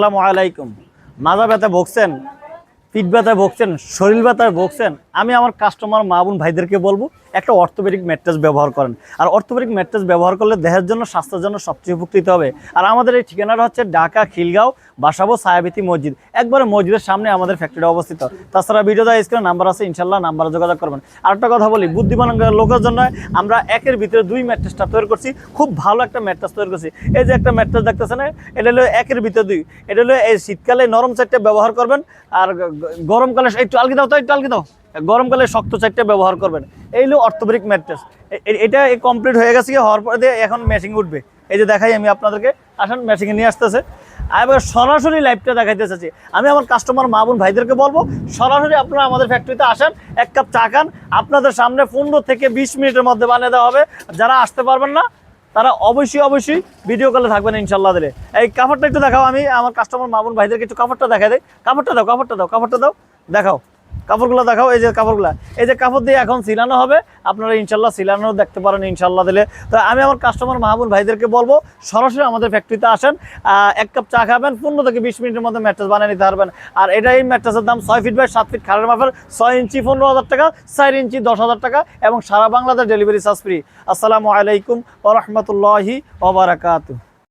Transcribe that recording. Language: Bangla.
আসসালামু আলাইকুম। মাজা ব্যথা ভুগছেন, পিঠ ব্যথায় ভুগছেন, শরীর ব্যথায় ভুগছেন, আমি আমার কাস্টমার মা বোন ভাইদেরকে বলব একটা অর্থোপেডিক ম্যাট্রেস ব্যবহার করেন। আর অর্থোপেডিক ম্যাট্রেস ব্যবহার করলে দেহের জন্য, স্বাস্থ্যের জন্য সবচেয়ে উপকৃত হবে। আর আমাদের এই ঠিকানাটা হচ্ছে ঢাকা, খিলগাঁও, বাসাবো সায়াবিতি মসজিদ। একবারে মসজিদের সামনে আমাদের ফ্যাক্টরিটা অবস্থিত। তাছাড়া ভিডিওটা স্ক্রিনে নাম্বার আছে ইনশাল্লাহ নাম্বারে যোগাযোগ করবেন। আর একটা কথা বলি, বুদ্ধিমান লোকের জন্য আমরা একের ভিতরে দুই ম্যাট্রেসটা তৈরি করছি। খুব ভালো একটা ম্যাট্রেস তৈরি করছি। এই যে একটা ম্যাট্রেস দেখতেছেন, এটা হলো একের ভিতরে দুই। এটা হলো এই শীতকালে নরম চারটে ব্যবহার করবেন। আর গরমকালে একটু আলগি দাও তো, একটু আলগি দাও। গরমকালে শক্ত চারটে ব্যবহার করবেন। এই হলো অর্থোপেডিক ম্যাট্রেস এটা কমপ্লিট হয়ে গেছে কি, হওয়ার পরে এখন ম্যাচিং উঠবে। এই যে দেখাই আমি আপনাদেরকে। আসেন ম্যাচিংয়ে নিয়ে আসতেছে। এবার সরাসরি লাইভটা দেখাইতে চাচ্ছি। আমি আমার কাস্টমার মা বোন ভাইদেরকে বলব, সরাসরি আপনারা আমাদের ফ্যাক্টরিতে আসেন, এক কাপ চা খান। আপনাদের সামনে পনেরো থেকে বিশ মিনিটের মধ্যে বানিয়ে দেওয়া হবে। যারা আসতে পারবেন না, তারা অবশ্যই অবশ্যই ভিডিও কলে থাকবেন ইনশাল্লাহ দিলে। এই কাপড়টা একটু দেখাও আমি, আমার কাস্টমার মা বোন ভাইদেরকে একটু কাপড়টা দেখা দেয় কাপড়টা দাও কাপড়টা দাও কাপড়টা দাও, দেখাও। কাপড়গুলো দেখাও, এই যে কাপড়গুলো। এই যে কাপড় দিয়ে এখন সিলানো হবে। আপনারা ইনশাল্লাহ সিলানো দেখতে পারেন, ইনশাল্লাহ দিলে। তো আমি আমার কাস্টমার মাহবুব ভাইদেরকে বলব, সরাসরি আমাদের ফ্যাক্টরিতে আসেন এক কাপ চা খাবেন, পনেরো থেকে বিশ মিনিটের মধ্যে ম্যাট্রেস বানিয়ে নিতে পারবেন। আর এটা এই ম্যাট্রেসের দাম ছয় ফিট বাই সাত ফিট খালের মাপের, ছয় ইঞ্চি পনেরো হাজার টাকা, চার ইঞ্চি দশ হাজার টাকা এবং সারা বাংলাদেশ ডেলিভারি চার্জ ফ্রি আসসালামু আলাইকুম ওরহমতুল্লাহি ওবরাকাতু